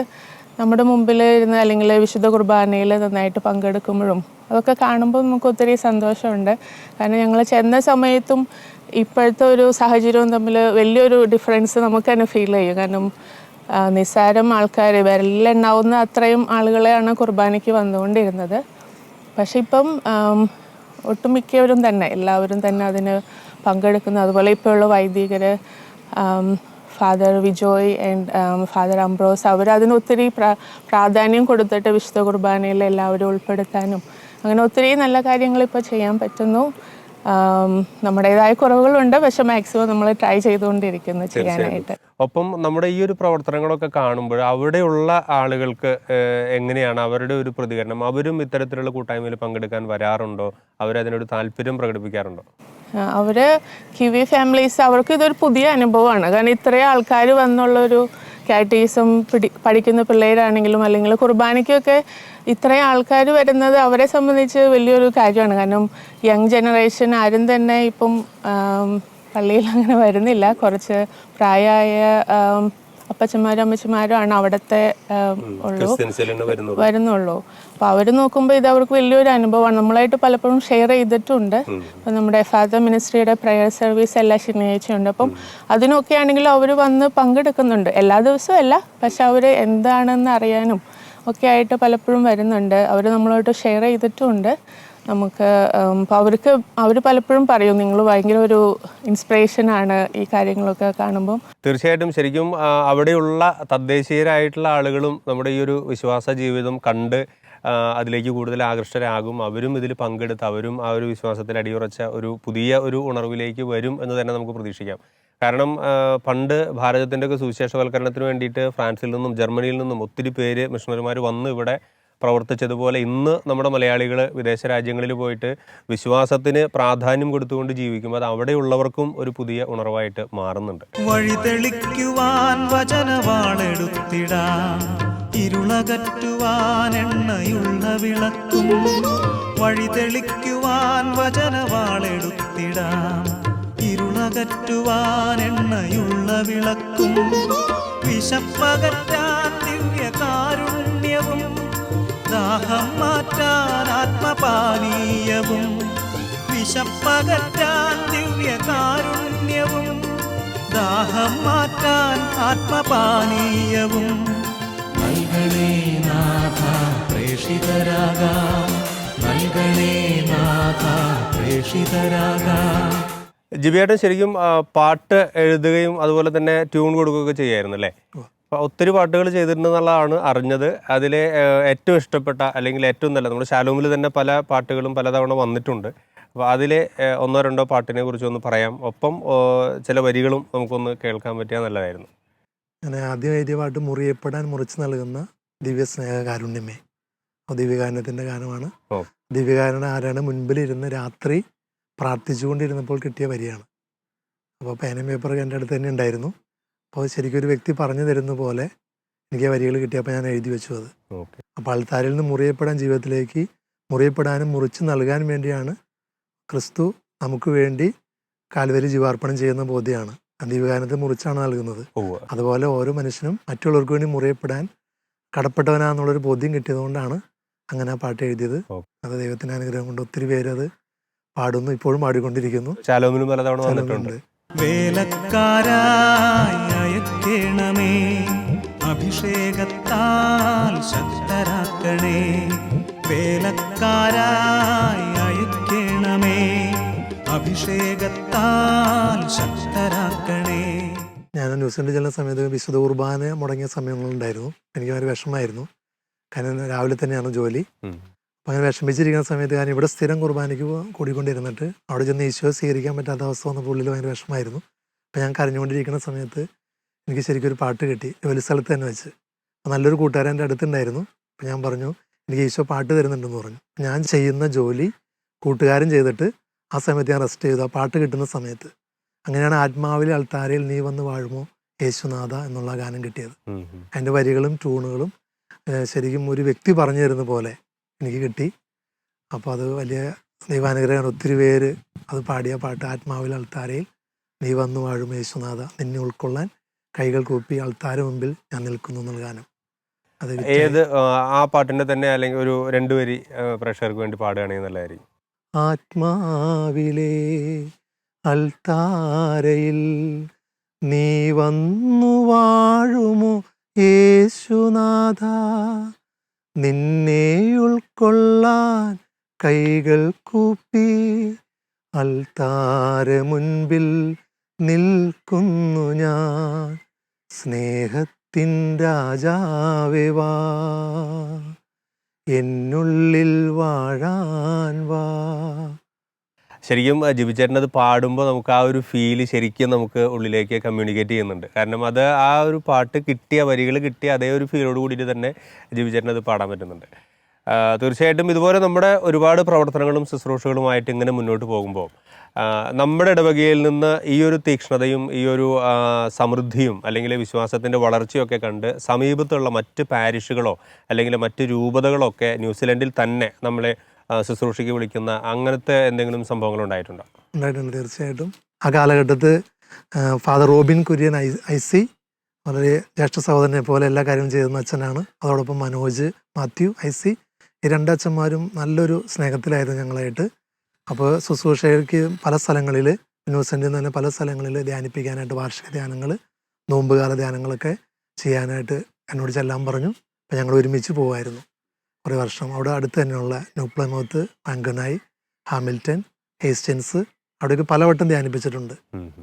നമ്മുടെ മുമ്പിൽ ഇരുന്ന് അല്ലെങ്കിൽ വിശുദ്ധ കുർബാനയിൽ നന്നായിട്ട് പങ്കെടുക്കുമ്പോഴും അതൊക്കെ കാണുമ്പോൾ നമുക്ക് ഒത്തിരി സന്തോഷമുണ്ട്. കാരണം ഞങ്ങൾ ചെന്ന സമയത്തും ഇപ്പോഴത്തെ ഒരു സാഹചര്യവും തമ്മിൽ വലിയൊരു ഡിഫറൻസ് നമുക്ക് തന്നെ ഫീൽ ചെയ്യും. കാരണം നിസ്സാരം ആൾക്കാർ വിരലിലെണ്ണാവുന്ന അത്രയും ആളുകളെയാണ് കുർബാനയ്ക്ക് വന്നുകൊണ്ടിരുന്നത്. പക്ഷെ ഇപ്പം ഒട്ടുമിക്കവരും തന്നെ എല്ലാവരും തന്നെ അതിന് പങ്കെടുക്കുന്നു. അതുപോലെ ഇപ്പോഴുള്ള വൈദികർ father Vijoy and father Ambrose അവർ അതിന് പ്രാ പ്രാധാന്യം കൊടുത്തിട്ട് വിശുദ്ധ കുർബാനയിൽ എല്ലാവരും ഉൾപ്പെടുത്താനും അങ്ങനെ ഒത്തിരി നല്ല കാര്യങ്ങൾ ഇപ്പോൾ ചെയ്യാൻ പറ്റുന്നു. നമ്മുടേതായ കുറവുകളുണ്ട്. പക്ഷെ മാക്സിമം നമ്മൾ ട്രൈ ചെയ്തുകൊണ്ടിരിക്കുന്നു ചെയ്യാനായിട്ട്. ഒപ്പം നമ്മുടെ ഈ ഒരു പ്രവർത്തനങ്ങളൊക്കെ കാണുമ്പോൾ അവിടെയുള്ള ആളുകൾക്ക് എങ്ങനെയാണ് അവരുടെ ഒരു പ്രതികരണം? അവരും ഇത്തരത്തിലുള്ള കൂട്ടായ്മയിൽ പങ്കെടുക്കാൻ വരാറുണ്ടോ? അവരതിനൊരു താല്പര്യം പ്രകടിപ്പിക്കാറുണ്ടോ? അവർ കിവി ഫാമിലീസ് അവർക്ക് ഇതൊരു പുതിയ അനുഭവമാണ്. കാരണം ഇത്രയും ആൾക്കാർ വന്നുള്ളൊരു കാറ്റീസം പിടി പഠിക്കുന്ന പിള്ളേരാണെങ്കിലും അല്ലെങ്കിൽ കുർബാനയ്ക്കൊക്കെ ഇത്രയും ആൾക്കാർ വരുന്നത് അവരെ സംബന്ധിച്ച് വലിയൊരു കാര്യമാണ്. കാരണം യങ് ജനറേഷൻ ആരും തന്നെ ഇപ്പം പള്ളിയിൽ അങ്ങനെ വരുന്നില്ല. കുറച്ച് പ്രായമായ അപ്പച്ചന്മാരും അമ്മച്ചന്മാരും ആണ് അവിടത്തെ ഉള്ളൂ. വരുന്നുള്ളൂ. അപ്പോൾ അവർ നോക്കുമ്പോൾ ഇത് അവർക്ക് വലിയൊരു അനുഭവമാണ്. നമ്മളായിട്ട് പലപ്പോഴും ഷെയർ ചെയ്തിട്ടുണ്ട്. അപ്പം നമ്മുടെ ഫാദർ മിനിസ്ട്രിയുടെ പ്രയർ സർവീസ് എല്ലാ ശനിയാഴ്ചയുണ്ട്. അപ്പം അതിനൊക്കെ ആണെങ്കിലും അവർ വന്ന് പങ്കെടുക്കുന്നുണ്ട്. എല്ലാ ദിവസവും അല്ല പക്ഷെ അവർ എന്താണെന്ന് അറിയാനും ഒക്കെ ആയിട്ട് പലപ്പോഴും വരുന്നുണ്ട്. അവർ നമ്മളോട്ട് ഷെയർ ചെയ്തിട്ടുമുണ്ട് നമുക്ക് അപ്പോൾ അവർക്ക് അവർ പലപ്പോഴും പറയും നിങ്ങൾ ഭയങ്കര ഒരു ഇൻസ്പിറേഷൻ ആണ് ഈ കാര്യങ്ങളൊക്കെ കാണുമ്പോൾ തീർച്ചയായിട്ടും ശരിക്കും അവിടെയുള്ള തദ്ദേശീയരായിട്ടുള്ള ആളുകളും നമ്മുടെ ഈ ഒരു വിശ്വാസ ജീവിതം കണ്ട് അതിലേക്ക് കൂടുതൽ ആകൃഷ്ടരാകും. അവരും ഇതിൽ പങ്കെടുത്ത് അവരും ആ ഒരു വിശ്വാസത്തിൽ അടിയുറച്ച ഒരു പുതിയ ഒരു ഉണർവിലേക്ക് വരും എന്ന് തന്നെ നമുക്ക് പ്രതീക്ഷിക്കാം. കാരണം പണ്ട് ഭാരതത്തിന്റെ ഒക്കെ സുവിശേഷവൽക്കരണത്തിന് വേണ്ടിയിട്ട് ഫ്രാൻസിൽ നിന്നും ജർമ്മനിയിൽ നിന്നും ഒത്തിരി പേര് മിഷണറിമാർ വന്ന് ഇവിടെ പ്രവർത്തിച്ചതുപോലെ ഇന്ന് നമ്മുടെ മലയാളികൾ വിദേശ രാജ്യങ്ങളിൽ പോയിട്ട് വിശ്വാസത്തിന് പ്രാധാന്യം കൊടുത്തുകൊണ്ട് ജീവിക്കുമ്പോൾ അത് അവിടെയുള്ളവർക്കും ഒരു പുതിയ ഉണർവായിട്ട് മാറുന്നുണ്ട്. വഴിതെളിക്കുവാൻ വചനവാളെടുത്തിടാം. ഇരുളകറ്റുവാൻ എണ്ണയുള്ള വിളക്കും. വഴിതെളിക്കുവാൻ വചനവാളെടുത്തിടാം. ഇരുളകറ്റുവാൻ എണ്ണയുള്ള വിളക്കും. ദാഹം മാറ്റാൻ ആത്മപാനീയവും വിശപ്പകറ്റാൻ ദിവ്യകാരുണ്യവും. ദാഹം മാറ്റാൻ ആത്മപാനീയവും. നൽകണേ നാഥ പ്രേഷിതരാകാം നൽകണേ നാഥ പ്രേഷിതരാകാം ജിബിയേട്ടൻ ശരിക്കും പാട്ട് എഴുതുകയും അതുപോലെ തന്നെ ട്യൂൺ കൊടുക്കുകയൊക്കെ ചെയ്യായിരുന്നു അല്ലേ ഒത്തിരി പാട്ടുകൾ ചെയ്തിട്ടുണ്ടെന്നുള്ളതാണ് അറിഞ്ഞത്. അതിലെ ഏറ്റവും ഇഷ്ടപ്പെട്ട അല്ലെങ്കിൽ ഏറ്റവും നല്ല നമ്മുടെ ശാലോമിൽ തന്നെ പല പാട്ടുകളും പലതവണ വന്നിട്ടുണ്ട്. അപ്പോൾ അതിലെ ഒന്നോ രണ്ടോ പാട്ടിനെ കുറിച്ച് ഒന്ന് പറയാം. ഒപ്പം ചില വരികളും നമുക്കൊന്ന് കേൾക്കാൻ പറ്റിയാൽ നല്ലതായിരുന്നു. ഞാൻ ആദ്യം എഴുതിയ പാട്ട് മുറിയപ്പെടാൻ മുറിച്ച് നൽകുന്ന ദിവ്യ സ്നേഹ കാരുണ്യമേ ദിവ്യകാരണത്തിന്റെ ഗാനമാണ്. ദിവ്യകാരണ ആരാണ്? മുൻപിലിരുന്ന് രാത്രി പ്രാർത്ഥിച്ചുകൊണ്ടിരുന്നപ്പോൾ കിട്ടിയ വരിയാണ്. അപ്പോൾ പേനയും പേപ്പർ എന്റെ അടുത്ത് തന്നെ ഉണ്ടായിരുന്നു. അപ്പോൾ ശരിക്കും ഒരു വ്യക്തി പറഞ്ഞു തരുന്ന പോലെ എനിക്ക് ആ വരികൾ കിട്ടിയപ്പോൾ ഞാൻ എഴുതി വെച്ചു അത്. അപ്പോൾ അൾത്താരിൽ നിന്ന് മുറിയപ്പെടാൻ ജീവിതത്തിലേക്ക് മുറിയപ്പെടാനും മുറിച്ച് നൽകാൻ വേണ്ടിയാണ് ക്രിസ്തു നമുക്ക് വേണ്ടി കാൽവരി ജീവാർപ്പണം ചെയ്യുന്ന ബോധ്യമാണ്. ആ ദിവ്യകാരണത്തെ മുറിച്ചാണ് നൽകുന്നത്. അതുപോലെ ഓരോ മനുഷ്യനും മറ്റുള്ളവർക്ക് വേണ്ടി മുറിയപ്പെടാൻ കടപ്പെട്ടവനാന്നുള്ളൊരു ബോധ്യം കിട്ടിയതുകൊണ്ടാണ് അങ്ങനെ ആ പാട്ട് എഴുതിയത്. അത് ദൈവത്തിന്റെ അനുഗ്രഹം കൊണ്ട് ഒത്തിരി പേര് അത് പാടുന്നു ഇപ്പോഴും പാടിക്കൊണ്ടിരിക്കുന്നു. പലതവണ വന്നിട്ടുണ്ട്. വേലക്കാരായി അയക്കേണമേ. അഭിഷേകത്താൽ ശക്തരാക്കണേ. വേലക്കാരായി അയക്കേണമേ. അഭിഷേകത്താൽ ശക്തരാക്കണേ. ഞാൻ ന്യൂസിലൻഡ് ചെല്ലുന്ന സമയത്ത് വിശുദ്ധ കുർബാന മുടങ്ങിയ സമയങ്ങളുണ്ടായിരുന്നു. എനിക്ക് ഒരു വിഷമമായിരുന്നു. കാരണം രാവിലെ തന്നെയാണ് ജോലി. അങ്ങനെ വിഷമിച്ചിരിക്കുന്ന സമയത്ത് ഞാൻ ഇവിടെ സ്ഥിരം കുർബാനയ്ക്ക് കൂടിക്കൊണ്ടിരുന്നിട്ട് അവിടെ ചെന്ന് ഈശോ സ്വീകരിക്കാൻ പറ്റാത്ത അവസ്ഥ വന്നപ്പോൾ ഉള്ളിൽ ഭയങ്കര വിഷമമായിരുന്നു. അപ്പം ഞാൻ കരഞ്ഞുകൊണ്ടിരിക്കുന്ന സമയത്ത് എനിക്ക് ശരിക്കും ഒരു പാട്ട് കിട്ടി. ജോലി സ്ഥലത്ത് തന്നെ വെച്ച്. നല്ലൊരു കൂട്ടുകാരൻ എന്റെ അടുത്തുണ്ടായിരുന്നു. അപ്പം ഞാൻ പറഞ്ഞു എനിക്ക് ഈശോ പാട്ട് തരുന്നുണ്ടെന്ന് പറഞ്ഞു. ഞാൻ ചെയ്യുന്ന ജോലി കൂട്ടുകാരൻ ചെയ്തിട്ട് ആ സമയത്ത് ഞാൻ റെസ്റ്റ് ചെയ്തു. ആ പാട്ട് കിട്ടുന്ന സമയത്ത്. അങ്ങനെയാണ് ആത്മാവിലെ അൾത്താരയിൽ നീ വന്ന് വാഴുമോ? യേശുനാഥ എന്നുള്ള ഗാനം കിട്ടിയത്. അതിന്റെ വരികളും ട്യൂണുകളും ശരിക്കും ഒരു വ്യക്തി പറഞ്ഞു തരുന്ന പോലെ എനിക്ക് കിട്ടി. അപ്പോൾ അത് വലിയ ദൈവാനുഗ്രഹമാണ്. ഒത്തിരി പേര് അത് പാടിയ പാട്ട് ആത്മാവിൽ അൾത്താരയിൽ നീ വന്നു വാഴും യേശുനാഥ നിന്നെ ഉൾക്കൊള്ളാൻ കൈകൾ കൂപ്പി അൾത്താര മുമ്പിൽ ഞാൻ നിൽക്കുന്നു എന്നുള്ള ഗാനം. അത് ഏത് ആ, പാട്ടിന്റെ തന്നെ അല്ലെങ്കിൽ ഒരു രണ്ടു വരി പ്രേക്ഷകർക്ക് വേണ്ടി പാടുകയാണെങ്കിൽ നല്ലതായിരിക്കും. ആത്മാവിലേ അൾത്താരയിൽ നീ വന്നു വാഴുമോ യേശുനാഥ നിന്നെ ഉൾക്കൊള്ളാൻ കൈകൾ കൂപ്പി അൽത്താര മുൻപിൽ നിൽക്കുന്നു ഞാൻ. സ്നേഹത്തിൻ രാജാവേ വാ. എന്നുള്ളിൽ വാഴാൻ വാ. ശരിക്കും അത് പാടുമ്പോൾ നമുക്ക് ആ ഒരു ഫീൽ ശരിക്കും നമുക്ക് ഉള്ളിലേക്ക് കമ്മ്യൂണിക്കേറ്റ് ചെയ്യുന്നുണ്ട്. കാരണം അത് ആ ഒരു പാട്ട് കിട്ടിയ വരികൾ കിട്ടിയ അതേ ഒരു ഫീലോട് കൂടിയിട്ട് തന്നെ ജിബിച്ചേട്ടൻ അത് പാടാൻ പറ്റുന്നുണ്ട്. തീർച്ചയായിട്ടും ഇതുപോലെ നമ്മുടെ ഒരുപാട് പ്രവർത്തനങ്ങളും ശുശ്രൂഷകളുമായിട്ട് ഇങ്ങനെ മുന്നോട്ട് പോകുമ്പോൾ നമ്മുടെ ഇടവകയിൽ നിന്ന് ഈ ഒരു തീക്ഷ്ണതയും ഈ ഒരു സമൃദ്ധിയും അല്ലെങ്കിൽ വിശ്വാസത്തിന്റെ വളർച്ചയൊക്കെ കണ്ട് സമീപത്തുള്ള മറ്റ് പാരിഷുകളോ അല്ലെങ്കിൽ മറ്റ് രൂപതകളോ ഒക്കെ ന്യൂസിലൻഡിൽ തന്നെ നമ്മളെ ശുശ്രൂഷയ്ക്ക് വിളിക്കുന്ന അങ്ങനത്തെ എന്തെങ്കിലും സംഭവങ്ങൾ ഉണ്ടായിട്ടുണ്ടോ? ഉണ്ടായിട്ടുണ്ട് തീർച്ചയായിട്ടും. ആ കാലഘട്ടത്ത് father Robin Kurian I I C വളരെ ജ്യേഷ്ഠ സഹോദരനെ പോലെ എല്ലാ കാര്യവും ചെയ്യുന്ന അച്ഛനാണ്. അതോടൊപ്പം മനോജ് മാത്യു ഐ സി ഈ രണ്ടച്ഛന്മാരും നല്ലൊരു സ്നേഹത്തിലായിരുന്നു ഞങ്ങളായിട്ട്. അപ്പോൾ ശുശ്രൂഷയ്ക്ക് പല സ്ഥലങ്ങളിൽ ന്യൂസെന്റിൽ തന്നെ പല സ്ഥലങ്ങളിൽ ധ്യാനിപ്പിക്കാനായിട്ട് വാർഷിക ധ്യാനങ്ങൾ നോമ്പുകാല ധ്യാനങ്ങളൊക്കെ ചെയ്യാനായിട്ട് എന്നോട് ചെല്ലാൻ പറഞ്ഞു. അപ്പം ഞങ്ങൾ ഒരുമിച്ച് പോകുമായിരുന്നു കുറേ വർഷം. അവിടെ അടുത്ത് തന്നെയുള്ള ന്യൂ പ്ലമൗത്ത് ഹാമിൽട്ടൺ ഹേസ്റ്റൻസ് അവിടെയൊക്കെ പലവട്ടം ധ്യാനിപ്പിച്ചിട്ടുണ്ട്.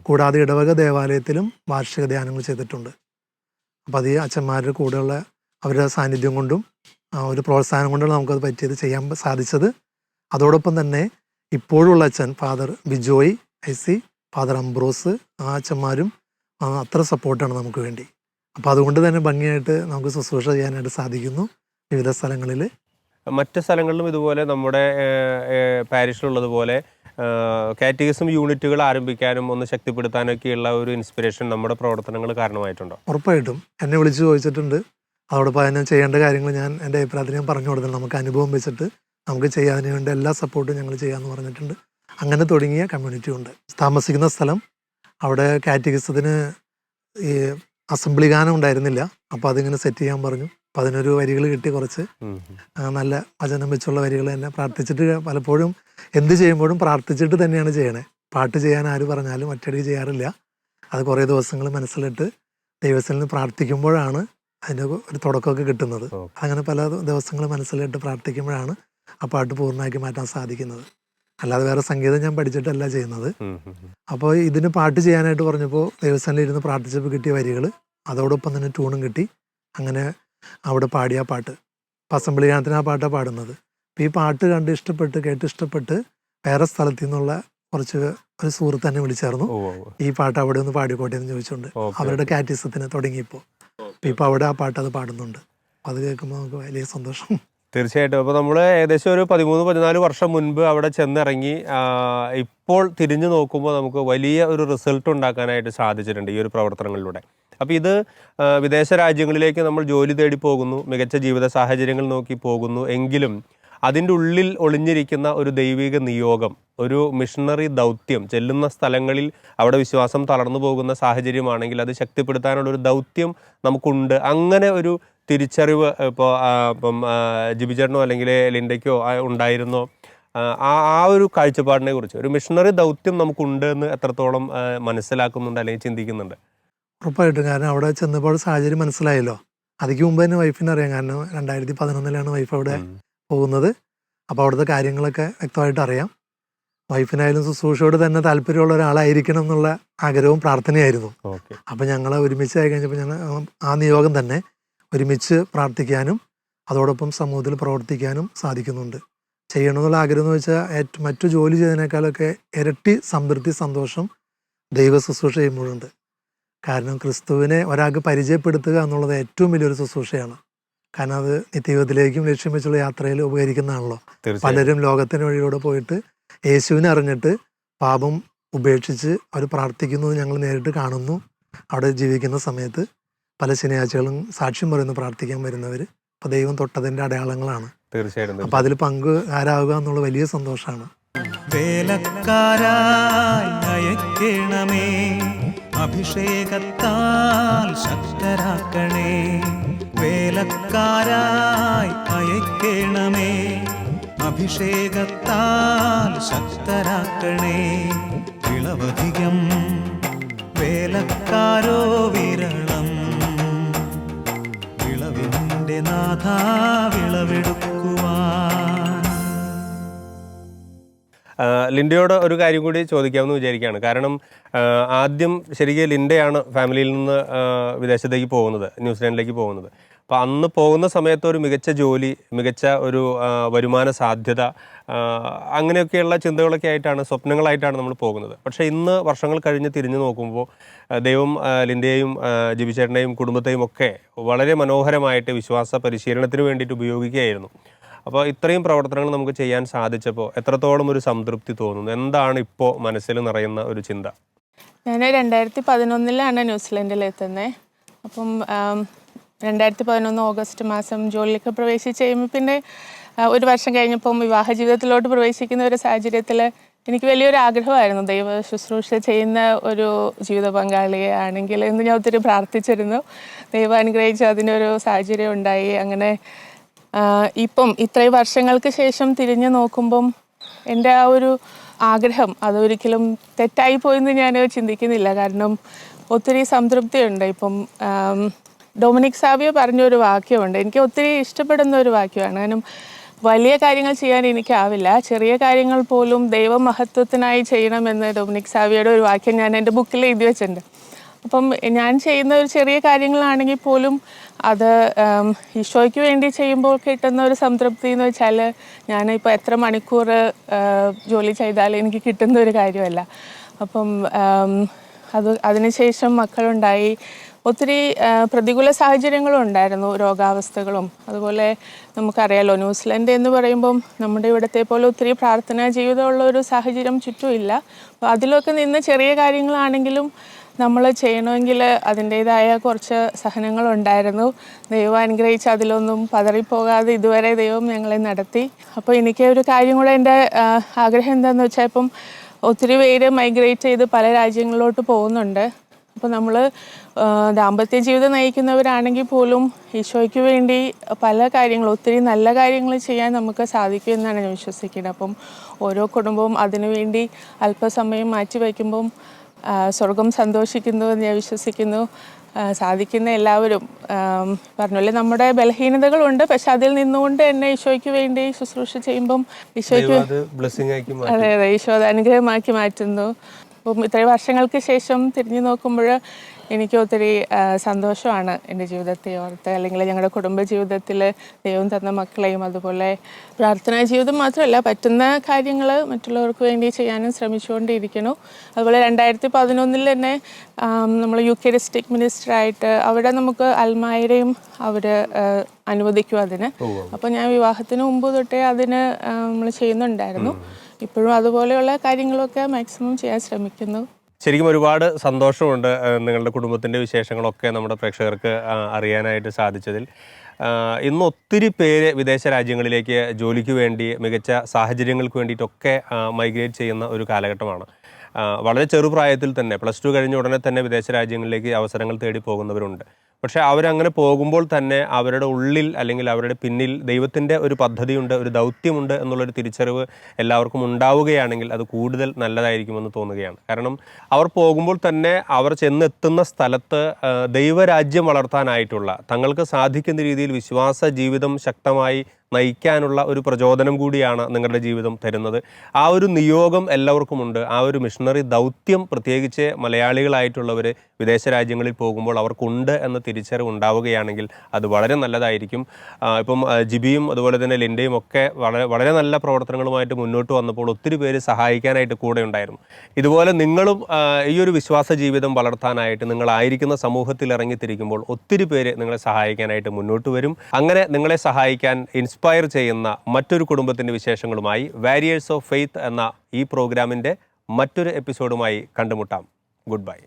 കൂടാതെ ഇടവക ദേവാലയത്തിലും വാർഷിക ധ്യാനങ്ങൾ ചെയ്തിട്ടുണ്ട്. അപ്പോൾ അത് ഈ അച്ഛന്മാരുടെ കൂടെയുള്ള അവരുടെ സാന്നിധ്യം കൊണ്ടും ഒരു പ്രോത്സാഹനം കൊണ്ടും നമുക്കത് പറ്റിയത് ചെയ്യാൻ സാധിച്ചത്. അതോടൊപ്പം തന്നെ ഇപ്പോഴുള്ള അച്ഛൻ father Bijoy I C father Ambrose ആ അച്ഛന്മാരും അത്ര സപ്പോർട്ടാണ് നമുക്ക് വേണ്ടി. അപ്പോൾ അതുകൊണ്ട് തന്നെ ഭംഗിയായിട്ട് നമുക്ക് ശുശ്രൂഷ ചെയ്യാനായിട്ട് സാധിക്കുന്നു. വിവിധ സ്ഥലങ്ങളിൽ മറ്റ് സ്ഥലങ്ങളിലും ഇതുപോലെ നമ്മുടെ പാരിഷിലുള്ളതുപോലെ കാറ്റഗറിസം യൂണിറ്റുകൾ ആരംഭിക്കാനും ഒന്ന് ശക്തിപ്പെടുത്താനൊക്കെയുള്ള ഒരു ഇൻസ്പിറേഷൻ നമ്മുടെ പ്രവർത്തനങ്ങൾ കാരണമായിട്ടുണ്ടോ? ഉറപ്പായിട്ടും. എന്നെ വിളിച്ചു ചോദിച്ചിട്ടുണ്ട്. അതോടൊപ്പം ഞാൻ ചെയ്യേണ്ട കാര്യങ്ങൾ ഞാൻ എന്റെ അഭിപ്രായത്തിൽ ഞാൻ പറഞ്ഞു കൊടുത്തിട്ടുണ്ട്. നമുക്ക് അനുഭവം വെച്ചിട്ട് നമുക്ക് ചെയ്യാൻ വേണ്ട എല്ലാ സപ്പോർട്ടും ഞങ്ങൾ ചെയ്യാമെന്ന് പറഞ്ഞിട്ടുണ്ട്. അങ്ങനെ തുടങ്ങിയ കമ്മ്യൂണിറ്റി ഉണ്ട്. താമസിക്കുന്ന സ്ഥലം അവിടെ കാറ്റഗറിസത്തിന് ഈ അസംബ്ലി ഗാനം ഉണ്ടായിരുന്നില്ല. അപ്പോൾ അതിങ്ങനെ സെറ്റ് ചെയ്യാൻ പറഞ്ഞു. അപ്പോൾ അതിനൊരു വരികൾ കിട്ടി കുറച്ച്. നല്ല വചനം വെച്ചുള്ള വരികൾ തന്നെ പ്രാർത്ഥിച്ചിട്ട് പലപ്പോഴും എന്ത് ചെയ്യുമ്പോഴും പ്രാർത്ഥിച്ചിട്ട് തന്നെയാണ് ചെയ്യണേ. പാട്ട് ചെയ്യാൻ ആര് പറഞ്ഞാലും ഒറ്റയടിക്ക് ചെയ്യാറില്ല. അത് കുറേ ദിവസങ്ങൾ മനസ്സിലിട്ട് ദൈവത്തിൽ നിന്ന് പ്രാർത്ഥിക്കുമ്പോഴാണ് അതിന്റെ ഒരു തുടക്കമൊക്കെ കിട്ടുന്നത്. അങ്ങനെ പല ദിവസങ്ങൾ മനസ്സിലിട്ട് പ്രാർത്ഥിക്കുമ്പോഴാണ് ആ പാട്ട് പൂർണമാക്കി മാറ്റാൻ സാധിക്കുന്നത്. അല്ലാതെ വേറെ സംഗീതം ഞാൻ പഠിച്ചിട്ടല്ല ചെയ്യുന്നത്. അപ്പോൾ ഇതിന് പാട്ട് ചെയ്യാനായിട്ട് പറഞ്ഞപ്പോൾ ദേവസ്ഥാനിൽ ഇരുന്ന് പ്രാർത്ഥിച്ചപ്പോൾ കിട്ടിയ വരികൾ അതോടൊപ്പം തന്നെ ട്യൂണും കിട്ടി. അങ്ങനെ അവിടെ പാടിയ പാട്ട്. പസമ്പിളി ഗാനത്തിന് ആ പാട്ടാണ് പാടുന്നത്. അപ്പം ഈ പാട്ട് കണ്ട് ഇഷ്ടപ്പെട്ട് കേട്ട് ഇഷ്ടപ്പെട്ട് വേറെ സ്ഥലത്തു നിന്നുള്ള കുറച്ച് ഒരു സുഹൃത്ത് തന്നെ വിളിച്ചായിരുന്നു. ഈ പാട്ട് അവിടെ ഒന്ന് പാടിക്കോട്ടെ എന്ന് ചോദിച്ചുകൊണ്ട് അവരുടെ കാറ്റിസത്തിന് തുടങ്ങിയപ്പോൾ അപ്പം ഇപ്പം അവിടെ ആ പാട്ട് അത് പാടുന്നുണ്ട്. അത് കേൾക്കുമ്പോൾ നമുക്ക് വലിയ സന്തോഷം. തീർച്ചയായിട്ടും. അപ്പോൾ നമ്മൾ ഏകദേശം ഒരു പതിമൂന്ന് പതിനാല് വർഷം മുൻപ് അവിടെ ചെന്നിറങ്ങി ഇപ്പോൾ തിരിഞ്ഞു നോക്കുമ്പോൾ നമുക്ക് വലിയ ഒരു റിസൾട്ട് ഉണ്ടാക്കാനായിട്ട് സാധിച്ചിട്ടുണ്ട് ഈ ഒരു പ്രവർത്തനങ്ങളിലൂടെ. അപ്പോൾ ഇത് വിദേശ രാജ്യങ്ങളിലേക്ക് നമ്മൾ ജോലി തേടി പോകുന്നു മികച്ച ജീവിത സാഹചര്യങ്ങൾ നോക്കി പോകുന്നു എങ്കിലും അതിന്റെ ഉള്ളിൽ ഒളിഞ്ഞിരിക്കുന്ന ഒരു ദൈവിക നിയോഗം ഒരു മിഷണറി ദൗത്യം ചെല്ലുന്ന സ്ഥലങ്ങളിൽ അവിടെ വിശ്വാസം തളർന്നു പോകുന്ന സാഹചര്യമാണെങ്കിൽ അത് ശക്തിപ്പെടുത്താനുള്ള ഒരു ദൗത്യം നമുക്കുണ്ട്. അങ്ങനെ ഒരു തിരിച്ചറിവ് ഇപ്പോൾ ഇപ്പം ജിബിചേട്ടനോ അല്ലെങ്കിൽ ലിൻഡയ്ക്കോ ഉണ്ടായിരുന്നോ? ആ, ആ ഒരു കാഴ്ചപ്പാടിനെ കുറിച്ച് ഒരു മിഷണറി ദൗത്യം നമുക്കുണ്ട് എന്ന് എത്രത്തോളം മനസ്സിലാക്കുന്നുണ്ട് അല്ലെങ്കിൽ ചിന്തിക്കുന്നുണ്ട്? ഉറപ്പായിട്ടും. കാരണം അവിടെ ചെന്നപ്പോൾ സാഹചര്യം മനസ്സിലായല്ലോ. അതിക്ക് മുമ്പ് തന്നെ വൈഫിനെ അറിയാം. കാരണം രണ്ടായിരത്തി പതിനൊന്നിലാണ് വൈഫ് അവിടെ പോകുന്നത്. അപ്പോൾ അവിടുത്തെ കാര്യങ്ങളൊക്കെ വ്യക്തമായിട്ട് അറിയാം. വൈഫിനായാലും ശുശ്രൂഷയോട് തന്നെ താല്പര്യമുള്ള ഒരാളായിരിക്കണം എന്നുള്ള ആഗ്രഹവും പ്രാർത്ഥനയായിരുന്നു. അപ്പം ഞങ്ങൾ ഒരുമിച്ചായി കഴിഞ്ഞപ്പോൾ ഞങ്ങൾ ആ നിയോഗം തന്നെ ഒരുമിച്ച് പ്രാർത്ഥിക്കാനും അതോടൊപ്പം സമൂഹത്തിൽ പ്രവർത്തിക്കാനും സാധിക്കുന്നുണ്ട്. ചെയ്യണമെന്നുള്ള ആഗ്രഹം എന്ന് വെച്ചാൽ ഏറ്റവും മറ്റു ജോലി ചെയ്തതിനേക്കാളൊക്കെ ഇരട്ടി സംതൃപ്തി സന്തോഷം ദൈവ ശുശ്രൂഷ ചെയ്യുമ്പോഴുണ്ട്. കാരണം ക്രിസ്തുവിനെ ഒരാൾക്ക് പരിചയപ്പെടുത്തുക എന്നുള്ളത് ഏറ്റവും വലിയൊരു ശുശ്രൂഷയാണ്. കാരണം അത് നിത്യജീവിതത്തിലേക്കും ലക്ഷ്യം വെച്ചുള്ള യാത്രയിൽ ഉപകരിക്കുന്നതാണല്ലോ. പലരും ലോകത്തിന് വഴിയിലൂടെ പോയിട്ട് യേശുവിനെ അറിഞ്ഞിട്ട് പാപം ഉപേക്ഷിച്ച് അവർ പ്രാർത്ഥിക്കുന്നത് ഞങ്ങൾ നേരിട്ട് കാണുന്നു. അവിടെ ജീവിക്കുന്ന സമയത്ത് പല ശനിയാഴ്ചകളും സാക്ഷ്യം പറയുന്നു പ്രാർത്ഥിക്കാൻ വരുന്നവർ അപ്പോൾ ദൈവം തൊട്ടതിന്റെ അടയാളങ്ങളാണ്. തീർച്ചയായിട്ടും അപ്പോൾ അതിൽ പങ്കുകാരാകുക എന്നുള്ള വലിയ സന്തോഷമാണ്. വേലക്കാരായി അഭിഷേകത്താൽ ശക്തരാക്കണേ. വേലക്കാരായി അയക്കണമേ. അഭിഷേകത്താൽ ശക്തരാക്കണേ. വിളവധികം വേലക്കാരോ വിരളം. വിളവിന്റെ നാഥ വിളവെടുക്കുവാൻ ലിൻഡയോട് ഒരു കാര്യം കൂടി ചോദിക്കാമെന്ന് വിചാരിക്കുകയാണ്. കാരണം ആദ്യം ശരിക്കും ലിൻഡയാണ് ഫാമിലിയിൽ നിന്ന് വിദേശത്തേക്ക് പോകുന്നത് ന്യൂസിലാൻഡിലേക്ക് പോകുന്നത്. അപ്പോൾ അന്ന് പോകുന്ന സമയത്ത് ഒരു മികച്ച ജോലി മികച്ച ഒരു വരുമാന സാധ്യത അങ്ങനെയൊക്കെയുള്ള ചിന്തകളൊക്കെ ആയിട്ടാണ് സ്വപ്നങ്ങളായിട്ടാണ് നമ്മൾ പോകുന്നത്. പക്ഷേ ഇന്ന് വർഷങ്ങൾ കഴിഞ്ഞ് തിരിഞ്ഞു നോക്കുമ്പോൾ ദൈവം ലിന്റെയും ആ, കുടുംബത്തെയും ഒക്കെ വളരെ മനോഹരമായിട്ട് വിശ്വാസ പരിശീലനത്തിന് വേണ്ടിയിട്ട് ഉപയോഗിക്കുകയായിരുന്നു. അപ്പോൾ ഇത്രയും പ്രവർത്തനങ്ങൾ നമുക്ക് ചെയ്യാൻ സാധിച്ചപ്പോൾ എത്രത്തോളം ഒരു സംതൃപ്തി തോന്നുന്നു? എന്താണ് ഇപ്പോൾ മനസ്സിൽ നിറയുന്ന ഒരു ചിന്ത? ഞാൻ രണ്ടായിരത്തി പതിനൊന്നിലാണ് ന്യൂസിലൻഡിൽ എത്തുന്നത് അപ്പം രണ്ടായിരത്തി പതിനൊന്ന് ഓഗസ്റ്റ് മാസം ജോലിയിലേക്ക് പ്രവേശിച്ച് കഴിയുമ്പോൾ പിന്നെ ഒരു വർഷം കഴിഞ്ഞപ്പോൾ വിവാഹ ജീവിതത്തിലോട്ട് പ്രവേശിക്കുന്ന ഒരു സാഹചര്യത്തിൽ എനിക്ക് വലിയൊരു ആഗ്രഹമായിരുന്നു. ദൈവ ശുശ്രൂഷ ചെയ്യുന്ന ഒരു ജീവിത പങ്കാളിയെ ആണെങ്കിൽ എന്ന് ഞാൻ ഒത്തിരി പ്രാർത്ഥിച്ചിരുന്നു. ദൈവം അനുഗ്രഹിച്ച് അതിനൊരു സാഹചര്യം ഉണ്ടായി. അങ്ങനെ ഇപ്പം ഇത്രയും വർഷങ്ങൾക്ക് ശേഷം തിരിഞ്ഞു നോക്കുമ്പം എന്റെ ആ ഒരു ആഗ്രഹം അതൊരിക്കലും തെറ്റായി പോയെന്ന് ഞാൻ ചിന്തിക്കുന്നില്ല. കാരണം ഒത്തിരി സംതൃപ്തിയുണ്ട്. ഇപ്പം ഡൊമിനിക് സാവിയോ പറഞ്ഞൊരു വാക്യമുണ്ട്. എനിക്ക് ഒത്തിരി ഇഷ്ടപ്പെടുന്ന ഒരു വാക്യമാണ്. കാരണം വലിയ കാര്യങ്ങൾ ചെയ്യാൻ എനിക്കാവില്ല. ചെറിയ കാര്യങ്ങൾ പോലും ദൈവമഹത്വത്തിനായി ചെയ്യണമെന്ന് ഡൊമിനിക് സാവിയുടെ ഒരു വാക്യം ഞാൻ എന്റെ ബുക്കിൽ എഴുതി വെച്ചിട്ടുണ്ട്. അപ്പം ഞാൻ ചെയ്യുന്ന ഒരു ചെറിയ കാര്യങ്ങളാണെങ്കിൽ പോലും അത് ഈശോയ്ക്ക് വേണ്ടി ചെയ്യുമ്പോൾ കിട്ടുന്ന ഒരു സംതൃപ്തി എന്ന് വെച്ചാൽ ഞാൻ ഞാനിപ്പോൾ എത്ര മണിക്കൂർ ജോലി ചെയ്താലും എനിക്ക് കിട്ടുന്ന ഒരു കാര്യമല്ല. അപ്പം അത് അതിനുശേഷം മക്കളുണ്ടായി. ഒത്തിരി പ്രതികൂല സാഹചര്യങ്ങളും ഉണ്ടായിരുന്നു രോഗാവസ്ഥകളും. അതുപോലെ നമുക്കറിയാലോ ന്യൂസിലൻഡ് എന്ന് പറയുമ്പം നമ്മുടെ ഇവിടത്തെ പോലെ ഒത്തിരി പ്രാർത്ഥനാ ജീവിതമുള്ള ഒരു സാഹചര്യം ചുറ്റുമില്ല. അപ്പോൾ അതിലൊക്കെ നിന്ന് ചെറിയ കാര്യങ്ങളാണെങ്കിലും നമ്മൾ ചെയ്യണമെങ്കിൽ അതിന്റേതായ കുറച്ച് സഹനങ്ങളുണ്ടായിരുന്നു. ദൈവം അനുഗ്രഹിച്ച് അതിലൊന്നും പതറിപ്പോകാതെ ഇതുവരെ ദൈവം ഞങ്ങളെ നടത്തി. അപ്പോൾ എനിക്ക് ഒരു കാര്യം കൂടെ എന്റെ ആഗ്രഹം എന്താണെന്ന് വെച്ചാൽ ഇപ്പം ഒത്തിരി പേര് മൈഗ്രേറ്റ് ചെയ്ത് പല രാജ്യങ്ങളിലോട്ട് പോകുന്നുണ്ട്. അപ്പോൾ നമ്മൾ ദാമ്പത്യ ജീവിതം നയിക്കുന്നവരാണെങ്കിൽ പോലും ഈശോയ്ക്ക് വേണ്ടി പല കാര്യങ്ങൾ ഒത്തിരി നല്ല കാര്യങ്ങൾ ചെയ്യാൻ നമുക്ക് സാധിക്കും എന്നാണ് ഞാൻ വിശ്വസിക്കുന്നത്. അപ്പം ഓരോ കുടുംബവും അതിനുവേണ്ടി അല്പസമയം മാറ്റി വയ്ക്കുമ്പം സ്വർഗം സന്തോഷിക്കുന്നു എന്ന് ഞാൻ വിശ്വസിക്കുന്നു. സാധിക്കുന്ന എല്ലാവരും. പറഞ്ഞല്ലേ പറഞ്ഞ നമ്മുടെ ബലഹീനതകളുണ്ട് പക്ഷെ അതിൽ നിന്നുകൊണ്ട് തന്നെ ഈശോയ്ക്ക് വേണ്ടി ശുശ്രൂഷ ചെയ്യുമ്പം ഈശോയ്ക്ക്. അതെ അതെ ഈശോ അത് അനുഗ്രഹമാക്കി മാറ്റുന്നു. അപ്പം ഇത്രയും വർഷങ്ങൾക്ക് ശേഷം തിരിഞ്ഞു നോക്കുമ്പോൾ എനിക്ക് ഒത്തിരി സന്തോഷമാണ് എന്റെ ജീവിതത്തെ ഓർത്ത്. അല്ലെങ്കിൽ ഞങ്ങളുടെ കുടുംബ ജീവിതത്തിൽ ദൈവം തന്ന മക്കളെയും അതുപോലെ പ്രാർത്ഥനാ ജീവിതം മാത്രമല്ല പറ്റുന്ന കാര്യങ്ങൾ മറ്റുള്ളവർക്ക് വേണ്ടി ചെയ്യാനും ശ്രമിച്ചുകൊണ്ടിരിക്കുന്നു. അതുപോലെ രണ്ടായിരത്തി പതിനൊന്നിൽ തന്നെ നമ്മൾ യു കെ ഡിസ്ട്രിക്ട് മിനിസ്റ്ററായിട്ട് അവിടെ നമുക്ക് അൽമായരെയും അവർ അനുവദിക്കും അതിന്. അപ്പോൾ ഞാൻ വിവാഹത്തിന് മുമ്പ് തൊട്ടേ അതിന് നമ്മൾ ചെയ്യുന്നുണ്ടായിരുന്നു. ഇപ്പോഴും അതുപോലെയുള്ള കാര്യങ്ങളൊക്കെ മാക്സിമം ചെയ്യാൻ ശ്രമിക്കുന്നു. ശരിക്കും ഒരുപാട് സന്തോഷമുണ്ട് നിങ്ങളുടെ കുടുംബത്തിന്റെ വിശേഷങ്ങളൊക്കെ നമ്മുടെ പ്രേക്ഷകർക്ക് അറിയാനായിട്ട് സാധിച്ചതിൽ. ഇന്ന് ഒത്തിരി പേര് വിദേശ രാജ്യങ്ങളിലേക്ക് ജോലിക്ക് വേണ്ടി മികച്ച സാഹചര്യങ്ങൾക്ക് വേണ്ടിയിട്ടൊക്കെ മൈഗ്രേറ്റ് ചെയ്യുന്ന ഒരു കാലഘട്ടമാണ്. വളരെ ചെറുപ്രായത്തിൽ തന്നെ പ്ലസ് ടു കഴിഞ്ഞ ഉടനെ തന്നെ വിദേശ രാജ്യങ്ങളിലേക്ക് അവസരങ്ങൾ തേടി പോകുന്നവരുണ്ട്. പക്ഷേ അവരങ്ങനെ പോകുമ്പോൾ തന്നെ അവരുടെ ഉള്ളിൽ അല്ലെങ്കിൽ അവരുടെ പിന്നിൽ ദൈവത്തിന്റെ ഒരു പദ്ധതിയുണ്ട് ഒരു ദൗത്യമുണ്ട് എന്നുള്ളൊരു തിരിച്ചറിവ് എല്ലാവർക്കും ഉണ്ടാവുകയാണെങ്കിൽ അത് കൂടുതൽ നല്ലതായിരിക്കുമെന്ന് തോന്നുകയാണ്. കാരണം അവർ പോകുമ്പോൾ തന്നെ അവർ ചെന്നെത്തുന്ന സ്ഥലത്ത് ദൈവരാജ്യം വളർത്താനായിട്ടുള്ള തങ്ങൾക്ക് സാധിക്കുന്ന രീതിയിൽ വിശ്വാസ ജീവിതം ശക്തമായി നയിക്കാനുള്ള ഒരു പ്രചോദനം കൂടിയാണ് നിങ്ങളുടെ ജീവിതം തരുന്നത്. ആ ഒരു നിയോഗം എല്ലാവർക്കുമുണ്ട്. ആ ഒരു മിഷണറി ദൗത്യം പ്രത്യേകിച്ച് മലയാളികളായിട്ടുള്ളവർ വിദേശ രാജ്യങ്ങളിൽ പോകുമ്പോൾ അവർക്കുണ്ട് എന്ന തിരിച്ചറിവ് ഉണ്ടാവുകയാണെങ്കിൽ അത് വളരെ നല്ലതായിരിക്കും. ഇപ്പം ജിബിയും അതുപോലെ തന്നെ ലിൻഡയും ഒക്കെ വളരെ വളരെ നല്ല പ്രവർത്തനങ്ങളുമായിട്ട് മുന്നോട്ട് വന്നപ്പോൾ ഒത്തിരി പേര് സഹായിക്കാനായിട്ട് കൂടെ ഉണ്ടായിരുന്നു. ഇതുപോലെ നിങ്ങളും ഈ ഒരു വിശ്വാസ ജീവിതം വളർത്താനായിട്ട് നിങ്ങളായിരിക്കുന്ന സമൂഹത്തിൽ ഇറങ്ങിത്തിരിക്കുമ്പോൾ ഒത്തിരി പേര് നിങ്ങളെ സഹായിക്കാനായിട്ട് മുന്നോട്ട് വരും. അങ്ങനെ നിങ്ങളെ സഹായിക്കാൻ ഇൻസ്പയർ ചെയ്യുന്ന മറ്റൊരു കുടുംബത്തിന്റെ വിശേഷങ്ങളുമായി വാരിയേഴ്സ് ഓഫ് ഫെയ്ത്ത് എന്ന ഈ പ്രോഗ്രാമിന്റെ മറ്റൊരു എപ്പിസോഡുമായി കണ്ടുമുട്ടാം. Good bye